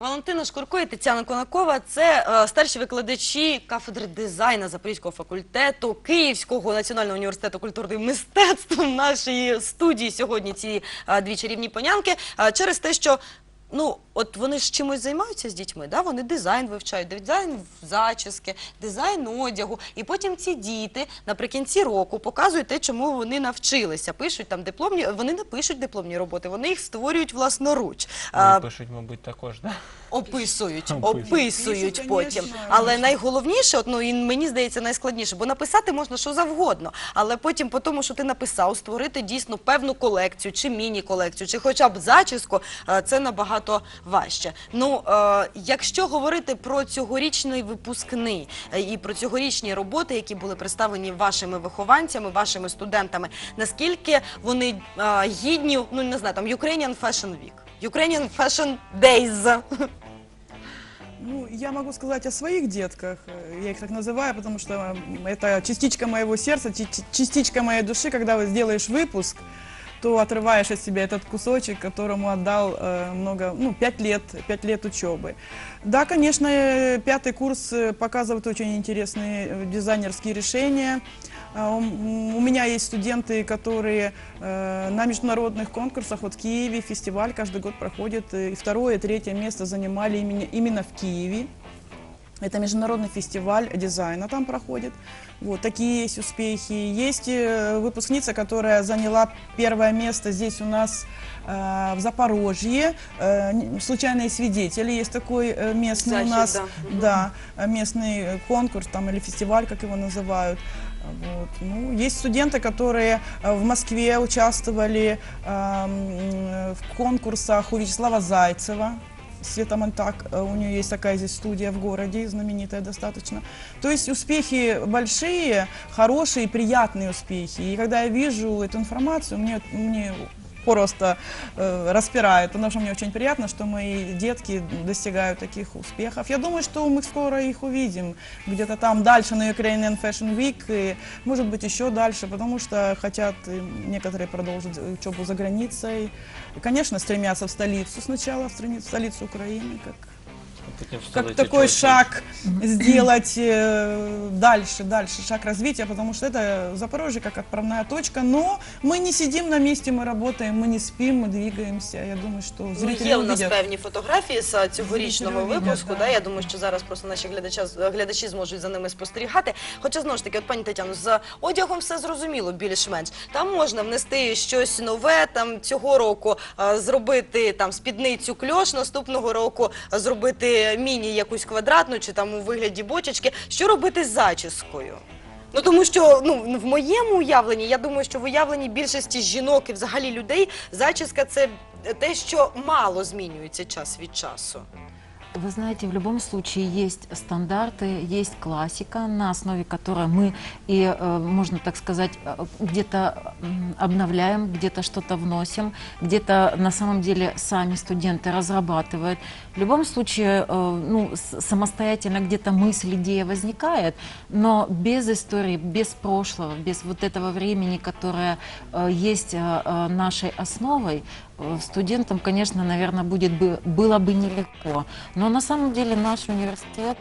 Валентина Шкурко і Тетяна Конакова це е, старші викладачі кафедри дизайну Запорізького факультету Київського національного університету культури і мистецтв в нашій студії сьогодні ці е, дві чарівні понянки. Е, через те, що ну от вони ж чимось займаються з дітьми, да? вони дизайн вивчають, дизайн зачіски, дизайн одягу. І потім ці діти наприкінці року показують те, чому вони навчилися. Пишуть там дипломні, вони не пишуть дипломні роботи, вони їх створюють власноруч. А, Вони пишуть, мабуть, також, да? Описують, Описують. потім. Але найголовніше, от, ну і мені здається, найскладніше, бо написати можна що завгодно, але потім, по тому, що ти написав, створити дійсно певну колекцію, чи міні-колекцію, чи хоча б зачіску, е, це набагато важче. Ну, е, якщо говорити про цьогорічний випускний е, і про цьогорічні роботи, які були представлені вашими вихованцями, вашими студентами, наскільки вони е, гідні, ну не знаю, там Ukrainian Fashion Week, Ukrainian Fashion Days. Ну, я могу сказать о своих детках, я их так называю, потому что это частичка моего сердца, частичка моей души, когда вы сделаешь выпуск, то отрываешь от себя этот кусочек, которому отдал э, много, ну, пять лет, пять лет учебы. Да, конечно, э, пятый курс э, показывает очень интересные дизайнерские решения. А, У меня есть студенты, которые на международных конкурсах, вот в Киеве фестиваль каждый год проходит, и второе, третье место занимали именно, именно в Киеве. Это международный фестиваль дизайна там проходит. Вот такие есть успехи. Есть э, выпускница, которая заняла первое место здесь у нас э, в Запорожье. Э, случайные свидетели есть такой э, местный Захід, у нас, да. да, э, местный э, конкурс там или фестиваль, как его называют. Вот. Ну, есть студенты, которые э, в Москве участвовали э, м, в конкурсах у Вячеслава Зайцева. Света Монтак, э, у нее есть такая здесь студия в городе, знаменитая достаточно. То есть успехи большие, хорошие, приятные успехи. И когда я вижу эту информацию, мне, мне просто э, распирает, потому что мне очень приятно, что мои детки достигают таких успехов. Я думаю, что мы скоро их увидим где-то там дальше на Ukrainian Fashion Week, и, может быть, еще дальше, потому что хотят некоторые продолжить учебу за границей. И, конечно, стремятся в столицу сначала, в столицу Украины, как как столиці такой Чорчі. шаг сделать э, дальше, дальше, шаг развития, потому что это Запорожье как отправная точка, но мы не сидим на месте, мы работаем, мы не спим, мы двигаемся. Я думаю, что Ну, зрители є у нас увидят. певні фотографії з а, цьогорічного Зрителі увидять, випуску. да. Да, я думаю, що зараз просто наші глядачі, глядачі зможуть за ними спостерігати. Хоча знову ж таки, от пані Тетяно, з одягом все зрозуміло більш-менш. Там можна внести щось нове. Там цього року а, зробити там спідницю кльош, наступного року а, міні якусь квадратну чи там у вигляді бочечки. Що робити з зачіскою? Ну тому що ну в моєму уявленні, я думаю, що в уявленні більшості жінок і взагалі людей зачіска це те, що мало змінюється час від часу. Вы знаете, в любом случае есть стандарты, есть классика, на основе которой мы и, э, можно так сказать, э, где-то обновляем, где-то что-то вносим, где-то на самом деле сами студенты разрабатывают. В любом случае, э, ну, самостоятельно где-то мысль, идея возникает, но без истории, без прошлого, без вот этого времени, которое есть нашей основой, студентам, конечно, наверное, будет бы, было бы нелегко. Но на самом деле наш университет,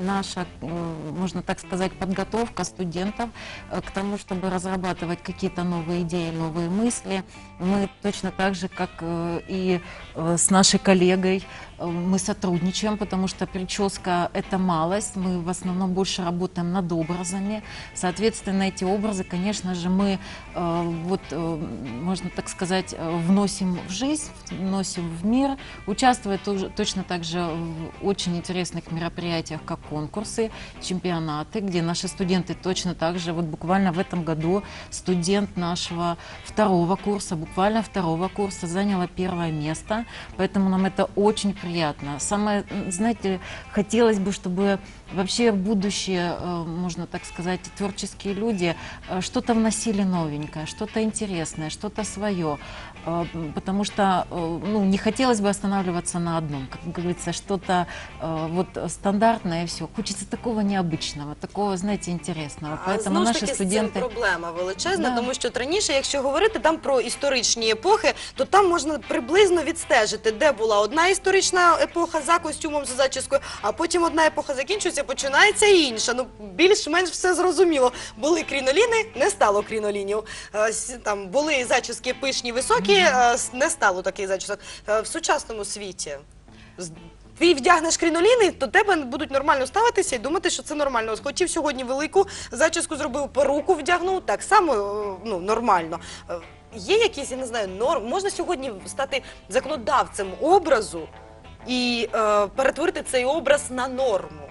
наша, можно так сказать, подготовка студентов э, к тому, чтобы разрабатывать какие-то новые идеи, новые мысли. Мы точно так же, как э, и э, с нашей коллегой, мы сотрудничаем, потому что прическа – это малость. Мы в основном больше работаем над образами. Соответственно, эти образы, конечно же, мы, вот, можно так сказать, вносим в жизнь, вносим в мир, участвуя точно так же в очень интересных мероприятиях, как конкурсы, чемпионаты, где наши студенты точно так же, вот буквально в этом году студент нашего второго курса, буквально второго курса заняла первое место, поэтому нам это очень приятно. Самое, знаете, хотелось бы, чтобы вообще будущее, э, можно так сказать, творческие люди э, что-то вносили новенькое, что-то интересное, что-то свое. Э, м, Потому что э, ну, не хотелось бы останавливаться на одном. Как говорится, что-то э, вот стандарт стандартное все. Хочется такого необычного, такого, знаете, интересного. А Поэтому знову ж наши таки, з цим студенты... проблема величезна, Да. тому що от раніше, якщо говорити там про історичні епохи, то там можна приблизно відстежити, де була одна історична епоха за костюмом, за зачіскою, а потім одна епоха закінчується, починається інша. Ну більш-менш все зрозуміло. Були кріноліни, не стало крінолінів. Е, с- Там були зачіски пишні, високі, е, с- не стало таких зачісок. Е, В сучасному світі. з- Ти вдягнеш кріноліни, то тебе будуть нормально ставитися і думати, що це нормально. Ось Хотів сьогодні велику зачіску зробив, перуку вдягнув, так само е, ну, нормально. Е, Є якісь, я не знаю, норм. Можна сьогодні стати законодавцем образу і е, перетворити цей образ на норму.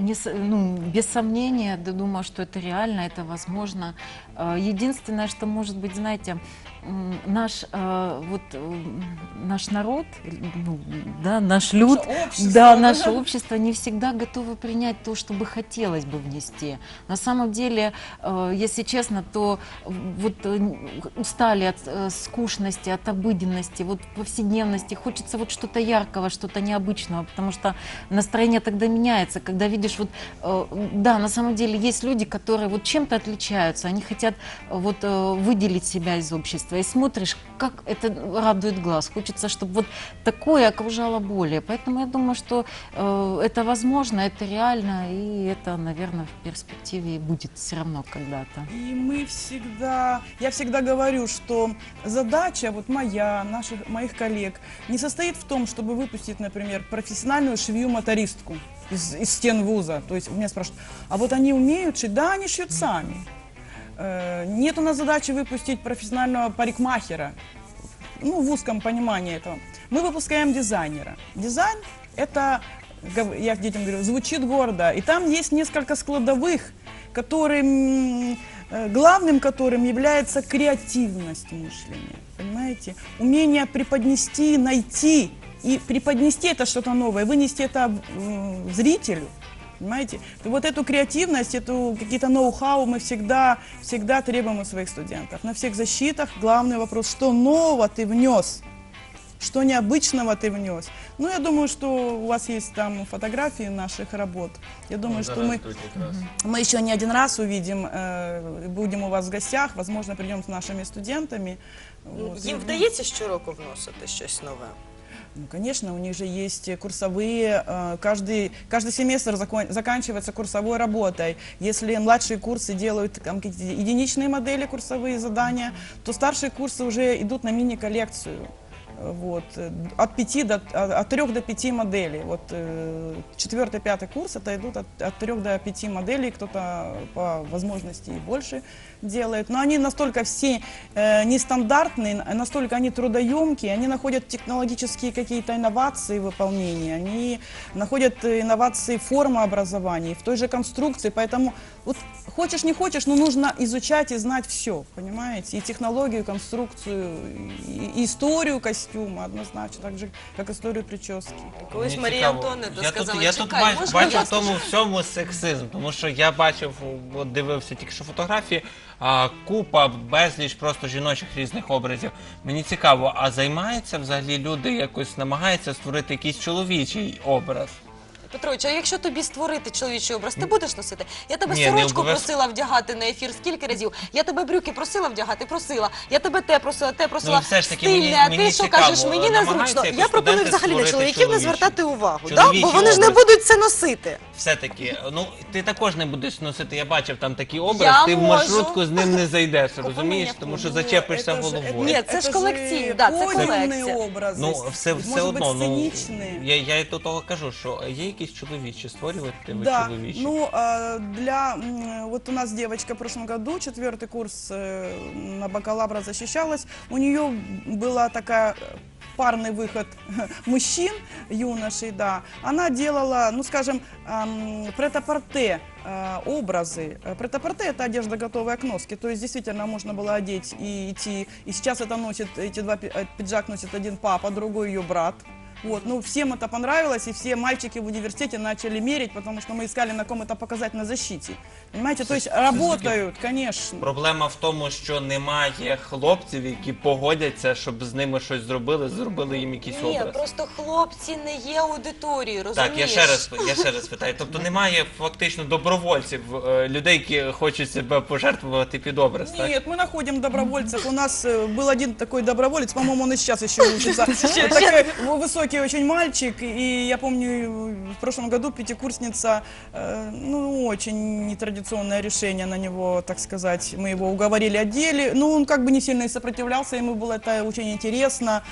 Не с- ну, без сомнения, да, думаю, что это реально, это возможно. Э, Единственное, что может быть, знаете, м, наш э, вот м, наш народ, ну, да, наш люд, общество, да, наше общество не всегда готово принять то, что бы хотелось бы внести. На самом деле, э, если честно, то вот э, устали от э, скучности, от обыденности, вот повседневности. Хочется вот что-то яркого, что-то необычного, потому что настроение тогда меняется, когда видишь вот, э, да, на самом деле есть люди, которые вот чем-то отличаются, они хотят э, вот э, выделить себя из общества, и смотришь, как это радует глаз. Хочется, чтобы вот такое окружало более. Поэтому я думаю, что э, это возможно, это реально, и это, наверное, в перспективе будет все равно когда-то. И мы всегда, я всегда говорю, что задача вот моя, наших, моих коллег, не состоит в том, чтобы выпустить, например, профессиональную швею-мотористку из, из стен вуза. То есть меня спрашивают, а вот они умеют шить? Да, они шьют сами. Э, Нет у нас задачи выпустить профессионального парикмахера, ну, в узком понимании этого. Мы выпускаем дизайнера. Дизайн – это, я детям говорю, звучит гордо. И там есть несколько складовых, которым, э, главным которым является креативность мышления. Понимаете? Умение преподнести, найти. И преподнести это что-то новое, вынести это зрителю. Понимаете? И вот эту креативность, эту какие-то ноу-хау мы всегда, всегда требуем у своих студентов. На всех защитах главный вопрос, что нового ты внес, что необычного ты внес. Ну, я думаю, что у вас есть там фотографии наших работ. Я думаю, что мы, мы еще не один раз увидим, э, будем у вас в гостях, возможно, придем с нашими студентами. Вот. Їм вдається щороку вносити щось нове. Ну, конечно, у них же есть курсовые, э, каждый, каждый семестр закон- заканчивается курсовой работой. Если младшие курсы делают там, единичные модели, курсовые задания, то старшие курсы уже идут на мини-коллекцию. Э, Вот, э, от, пяти до, от, от трех до пяти моделей. Вот э, четвертый, пятый курс это идут от, от трех до пяти моделей, кто-то по возможности и больше делает. Но они настолько все э, нестандартные, настолько они трудоемкие, они находят технологические какие-то инновации в выполнении, они находят э, инновации формообразования, в той же конструкции. Поэтому вот хочешь не хочешь, но нужно изучать и знать все, понимаете? И технологию, и конструкцию, и, и историю костюма однозначно, так же, як історію прически. Колись Мені Марія цікаво. Антонівна я сказала, тут, я тут чекай, бач- можна бачив в тому всьому сексизм, тому що я бачив, от дивився тільки що фотографії, а, купа, безліч просто жіночих різних образів. Мені цікаво, а займаються взагалі люди якось намагаються створити якийсь чоловічий образ? Петрович, а якщо тобі створити чоловічий образ, ти будеш носити? Я тебе Ні, не сорочку обов'язково. просила вдягати на ефір скільки разів. Я тебе брюки просила вдягати, просила. Я тебе те просила, те просила. Ну, все ж таки, Стильне, мені- а мені ти що цікаво, кажеш, мені намагаються незручно. якось Я пропоную студенти взагалі на створити чоловіків не чоловічий- звертати увагу, да? чоловічий бо вони ж не образ. будуть це носити. Все-таки, ну ти також не будеш носити. Я бачив там такий образ, Я ти в можу. маршрутку з ним не зайдеш, розумієш? мене Тому що Ну, зачепишся это же- головою. Ні, це ж колекційні, да, це подиумные колекція. образы. Ну, все, все может одно, быть, ну, сценичные. я, я і до того кажу, що є якісь чоловічі, створювати ви Да, чоловічі. ну а, для м, вот у нас девочка в прошлом году четвертый курс э, на бакалавра защищалась, у нее была такая э, парный выход мужчин, юношей, да. Она делала, ну скажем, эм, претапорте э, образы. Э, Претапорте это одежда готовая к носке, то есть действительно можно было одеть и идти. И сейчас это носит эти два пи- э, пиджак носит один папа, другой ее брат. Вот, ну, всем это понравилось, и все мальчики в университете начали мерить, потому что мы искали, на ком это показать на защите. Понимаете, то есть работают, конечно. Проблема в тому, що немає хлопців, які погодяться, щоб з ними щось зробили, зробили їм якийсь Ні, образ. просто хлопці не є аудиторією, розумієш? Так, я ще раз я ще раз питаю. Тобто немає фактично добровольців, е, людей, які хочуть себе пожертвувати під образ, так? Нет, мы находим добровольцев. У нас э, был один такой доброволец, по-моему, он и сейчас еще учится. Такой высокий очень мальчик. И я помню, в прошлом году пятикурсница, э, ну, очень нетрадиционное решение на него, так сказать. Мы его уговорили отдели. Ну, он как бы не сильно и сопротивлялся, ему было это очень интересно.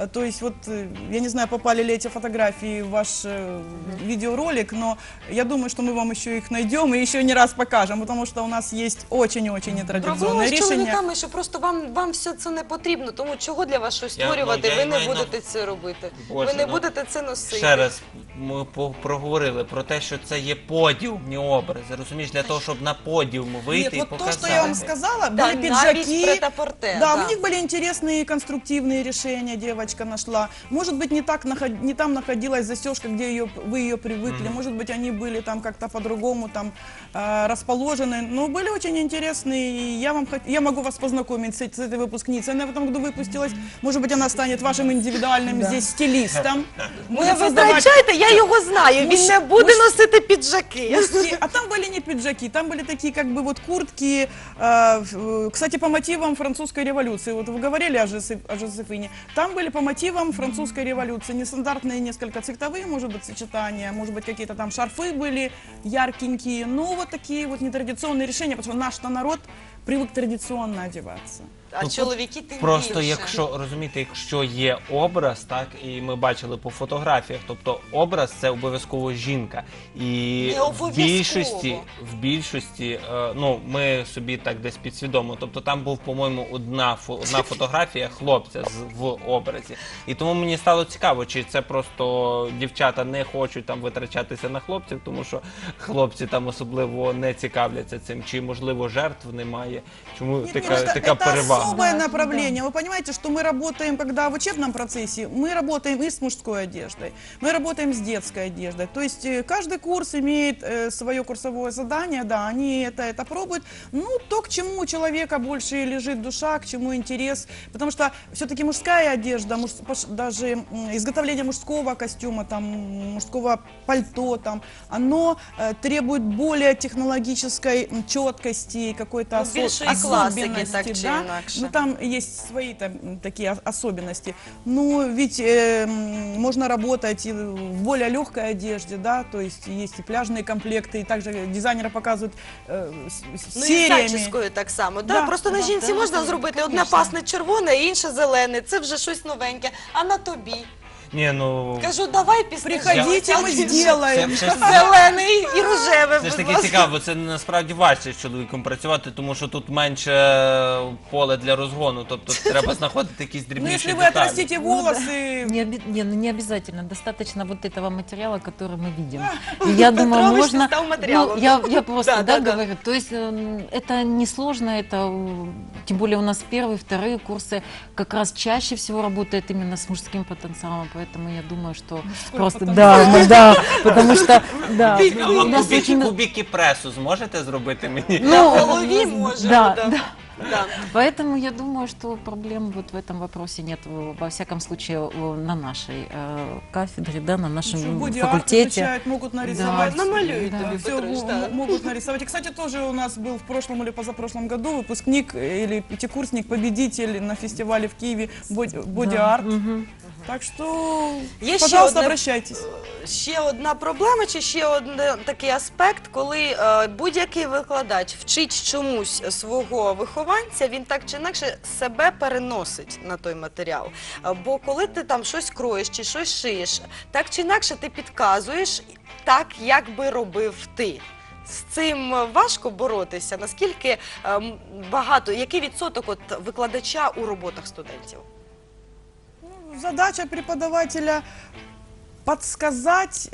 Э, То есть вот, э, я не знаю, попали ли эти фотографии в ваш э, видеоролик, но я думаю, что мы вам еще их найдем и еще не раз покажем, потому что у нас есть очень-очень нетрадиционное Проблема з решение. чоловіками, що просто вам, вам все це не потрібно, тому чого для вас щось Я- ну, створювати, я ви й не маю на- будете це робити. Боже, ви не ну, будете це носити. Ще раз ми по- проговорили про те, що це є подіумні образи. Розумієш, для того, щоб на подіум вийти Нет, і вот показати. то, что я вам сказала, Да, были навіть пиджаки. претапорте, Да, да. у них были интересные конструктивные решения, девочка нашла. Может быть, не, так не там находилась застежка, где ее, вы ее привыкли. Может быть, они были там как-то по-другому там э, расположены. Но были очень интересные. И я, вам, я могу вас познакомить с, с этой выпускницей. Она в этом году выпустилась. Может быть, она станет вашим индивидуальным здесь стилистом. Не создавать- витрачайте, я його знаю. Він не буде муж- носити піджаки. А там были не пиджаки, там были такие как бы вот куртки, в- э, кстати, по мотивам французской революции. Вот вы говорили о, Жозеф- о Жозефине. Там были по мотивам французской революции. Нестандартные несколько цветовые, может быть, сочетания, может быть, какие-то там шарфы были яркенькие. Ну, вот такие вот нетрадиционные решения, потому что наш народ привык традиционно одеваться. А Ну, чоловіки тим Просто більше. якщо розумієте, якщо є образ, так і ми бачили по фотографіях, тобто образ це обов'язково жінка. І Не в більшості, в більшості, е, ну ми собі так десь підсвідомо. Тобто там був, по-моєму, одна фо- одна фотографія хлопця з в образі. І тому мені стало цікаво, чи це просто дівчата не хочуть там витрачатися на хлопців, тому що хлопці там особливо не цікавляться цим, чи можливо жертв немає. Чому Нет, така, нет, така это перевага? Особое Да, направление. Вы понимаете, что мы работаем, когда в учебном процессе, мы работаем и с мужской одеждой, мы работаем с детской одеждой. То есть э, каждый курс имеет э, свое курсовое задание, да, они это, это пробуют. Ну, то, к чему у человека больше лежит душа, к чему интерес. Потому что все-таки мужская одежда, муж- даже изготовление мужского костюма, там, мужского пальто, там, оно э, требует более технологической четкости, какой-то Ну, осо- особенности, так да. інакше. Ну там есть свои там м, такие ос- особенности. Ну ведь э, м, можно работать и в более легкой одежде, да, то есть есть и пляжные комплекты, и также дизайнеры показывают э, с- с Ну і з сериями. зачіскою так само. Да, Да, просто на да, жінці да, можна да, зробити одне конечно. пасне червоне, інше зелене. Це вже щось новеньке. А на тобі. Ні, ну Кажу, давай після Приходите, життя мы ти сделаем. Це, це, Зелений і рожеве. Це ж будь таки ласка. цікаво, це насправді важче з чоловіком працювати, тому що тут менше поле для розгону, тобто треба знаходити якісь Ну дрібніші если вы деталі. отрастите волосы, Не, оби- не, ну, не обязательно, достаточно вот этого материала, который мы видим. И я думаю, Петрович можно... стал материалом. Ну, я, я просто, Да, да, да, да. говорю, то есть эм, это несложно, это, э, тем более у нас первые, вторые курсы как раз чаще всего работает именно с мужским потенциалом, поэтому я думаю, что просто, потенциал. да, мы- да, потому что, да, А у ви нас кубики, очень... кубики пресу зможете зробити мені? На Ну, голові ну, може. да, да. да. Да. Поэтому я думаю, что проблем вот в этом вопросе нет, в- во всяком случае, в- на нашей э, кафедре, да, на нашем Что боди-арт факультете. изучают, могут нарисовать. Да. Намалюють Да. тобі, Все Петрович, да. могут нарисовать. И, кстати, тоже у нас был в прошлом или позапрошлом году выпускник э, или пятикурсник, победитель на фестивале в Киеве боди- боди-арт. Мгм. Так что, Є ще пожалуйста, одне- обращайтесь. Ще одна проблема, чи ще один такий аспект, коли е, будь-який викладач вчить чомусь свого вихованця, він так чи інакше себе переносить на той матеріал. Е, Бо коли ти там щось кроєш чи щось шиєш, так чи інакше ти підказуєш так, як би робив ти. З цим важко боротися. Наскільки е, м, багато, який відсоток от викладача у роботах студентів? Задача преподавателя подсказать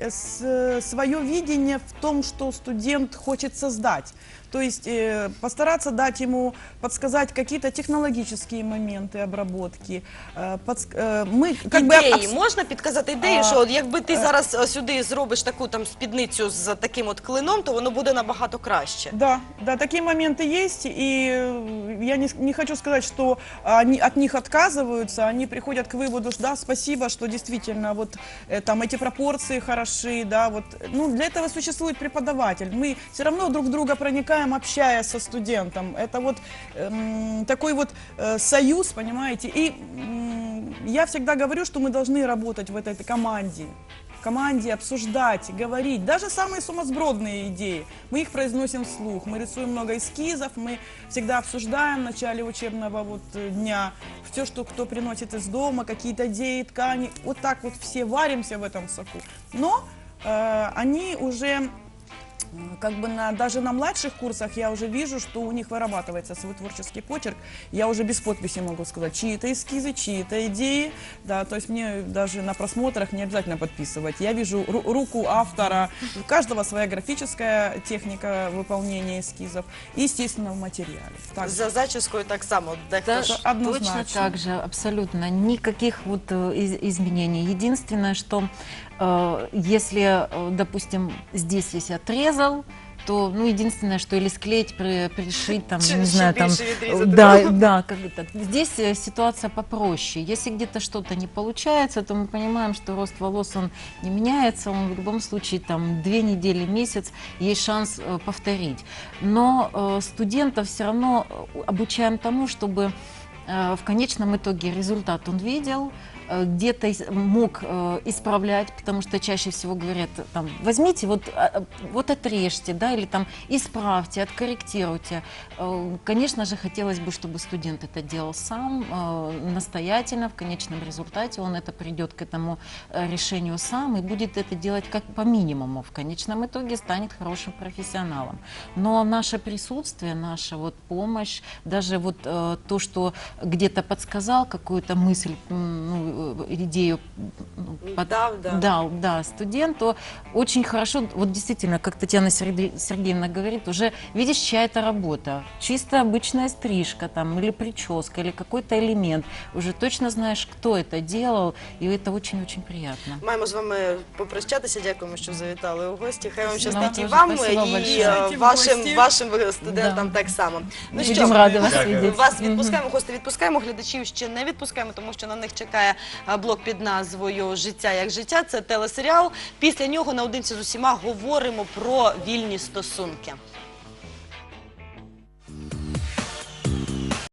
свое видение в том, что студент хочет создать. То есть э, постараться дать ему, подсказать какие-то технологические моменты обработки. Э, подск- э, мы как бы ідеї абс- можна підказати ідеї, А, що от якби ти зараз е, сюди зробиш таку там спідницю з таким от клином, то воно буде набагато краще. Да, да, такие моменты есть, и э, я не, не хочу сказать, что они от них отказываются, они приходят к выводу, что да, спасибо, что действительно вот э, там эти пропорции хороши, да, вот, ну, для этого существует преподаватель, мы все равно друг в друга проникаем, общаясь со студентом, это вот эм, такой вот э, союз, понимаете, и м, я всегда говорю, что мы должны работать в этой команде, в команде обсуждать, говорить, даже самые сумасбродные идеи. Мы их произносим вслух, мы рисуем много эскизов, мы всегда обсуждаем в начале учебного вот э, дня все, что кто приносит из дома, какие-то идеи, ткани. Вот так вот все варимся в этом соку. Но э, они уже как бы на, даже на младших курсах я уже вижу, что у них вырабатывается свой творческий почерк. Я уже без подписи могу сказать, чьи-то эскизы, чьи-то идеи. Да, то есть мне даже на просмотрах не обязательно подписывать. Я вижу ру- руку автора. У каждого своя графическая техника выполнения эскизов. И, естественно, в материале. Так. За зачіскою так само. Да, однозначно. Точно так же, абсолютно. Никаких вот э, из- изменений. Единственное, что если, э, допустим, здесь есть отрезал, то, ну, единственное, что или склеить, при- пришить, там, Чи- не ще знаю, там, більше відрізати, да, да? да, как это. Здесь э, ситуация попроще. Если где-то что-то не получается, то мы понимаем, что рост волос, он не меняется, он в любом случае, там, две недели, месяц, есть шанс э, повторить. Но э, студентов все равно э, обучаем тому, чтобы э, в конечном итоге результат он видел, э, где-то из- мог э, исправлять, потому что чаще всего говорят, там, возьмите, вот, а, вот отрежьте, да, или там исправьте, откорректируйте. Э, Конечно же, хотелось бы, чтобы студент это делал сам, э, настоятельно, в конечном результате он это придет к этому э, решению сам и будет это делать как по минимуму. В конечном итоге станет хорошим профессионалом. Но наше присутствие, наша вот помощь, даже вот э, то, что где-то подсказал какую-то мысль, ну, э, идею ну, под- Дав, да. дал, да, студент, то очень хорошо, вот действительно, как Татьяна Сергей- Сергеевна говорит, уже видишь, чья это работа. Чисто обычная стрижка там, или прическа, или какой-то элемент. Уже точно знаешь, кто это делал, и это очень-очень приятно. Маємо з вами попрощатися. Дякуємо, що завітали у гості. Хай вам Спасибо. щастить і Вам вам, тоже спасибо і большое. е, вашим, Гості. вашим ви- студентам Да. так само. Ну Будем що, рады вас Дякую. видеть. Вас Мгм. відпускаємо, гости відпускаємо, глядачів ще не відпускаємо, тому що на них чекає а, блок під назвою Життя як життя. Це телесеріал. Після нього наодинці з усіма говоримо про вільні стосунки.